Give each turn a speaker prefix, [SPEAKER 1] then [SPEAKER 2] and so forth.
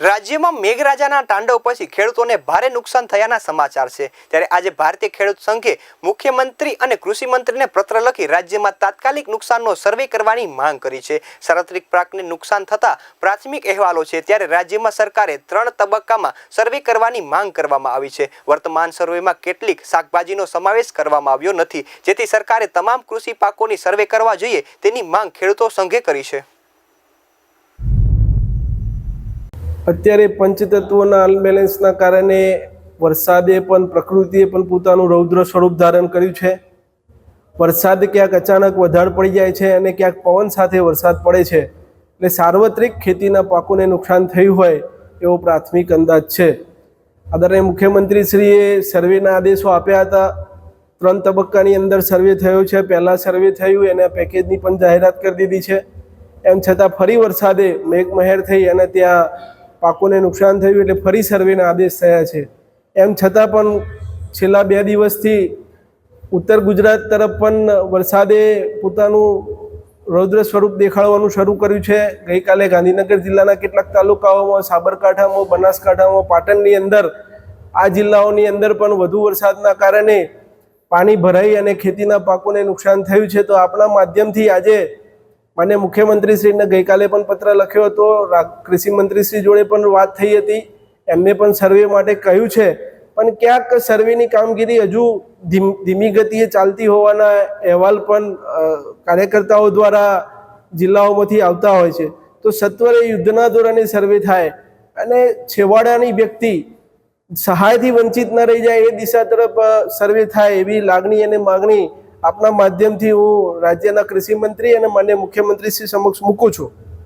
[SPEAKER 1] રાજ્યમાં મેઘરાજાના તાંડવ પછી ખેડૂતોને ભારે નુકસાન થયાના સમાચાર છે. ત્યારે આજે ભારતીય ખેડૂત સંઘે મુખ્યમંત્રી અને કૃષિ મંત્રીને પત્ર લખી રાજ્યમાં તાત્કાલિક નુકસાનનો સર્વે કરવાની માંગ કરી છે. સાર્વત્રિક પાકને નુકસાન થતા પ્રાથમિક અહેવાલો છે. ત્યારે રાજ્યમાં સરકારે ત્રણ તબક્કામાં સર્વે કરવાની માંગ કરવામાં આવી છે. વર્તમાન સર્વેમાં કેટલીક શાકભાજીનો સમાવેશ કરવામાં આવ્યો નથી. જેથી સરકારે તમામ કૃષિ પાકોની સર્વે કરવા જોઈએ તેની માંગ ખેડૂતો સંઘે કરી છે.
[SPEAKER 2] અત્યારે પંચતત્વોના અનબેલેન્સના કારણે વરસાદે પણ, પ્રકૃતિએ પણ પોતાનું રૌદ્ર સ્વરૂપ ધારણ કર્યું છે. વરસાદ ક્યાંક અચાનક વધારે પડી જાય છે અને ક્યાંક પવન સાથે વરસાદ પડે છે. એટલે સાર્વત્રિક ખેતીના પાકોને નુકસાન થયું હોય એવો પ્રાથમિક અંદાજ છે. આદરણીય મુખ્યમંત્રીશ્રીએ સર્વેના આદેશો આપ્યા હતા. ત્રણ તબક્કાની અંદર સર્વે થયો છે. પહેલાં સર્વે થયું, એના પેકેજની પણ જાહેરાત કરી દીધી છે. એમ છતાં ફરી વરસાદે મેઘમહેર થઈ અને ત્યાં પાકોને નુકસાન થયું એટલે ફરી સર્વેના આદેશ થયા છે. એમ છતાં પણ છેલ્લા બે દિવસથી ઉત્તર ગુજરાત તરફ પણ વરસાદે પોતાનું રૌદ્ર સ્વરૂપ દેખાડવાનું શરૂ કર્યું છે. ગઈકાલે ગાંધીનગર જિલ્લાના કેટલાક તાલુકાઓમાં, સાબરકાંઠામાં, બનાસકાંઠામાં, પાટણની અંદર, આ જિલ્લાઓની અંદર પણ વધુ વરસાદના કારણે પાણી ભરાઈ અને ખેતીના પાકોને નુકસાન થયું છે. તો આપણા માધ્યમથી આજે માન્ય મુખ્યમંત્રીશ્રીને ગઈકાલે પણ પત્ર લખ્યો હતો. કૃષિ મંત્રીશ્રી જોડે પણ વાત થઈ હતી. એમને પણ સર્વે માટે કહ્યું છે. પણ ક્યાંક સર્વેની કામગીરી હજુ ધીમી ગતિએ ચાલતી હોવાના અહેવાલ પણ કાર્યકર્તાઓ દ્વારા જિલ્લાઓમાંથી આવતા હોય છે. તો સત્વરે યુદ્ધના ધોરણે સર્વે થાય અને છેવાડાની વ્યક્તિ સહાયથી વંચિત ન રહી જાય એ દિશા તરફ સર્વે થાય એવી લાગણી અને માગણી આપના માધ્યમથી હું રાજ્યના કૃષિ મંત્રી અને માન્ય મુખ્યમંત્રી શ્રી સમક્ષ મૂકું છું.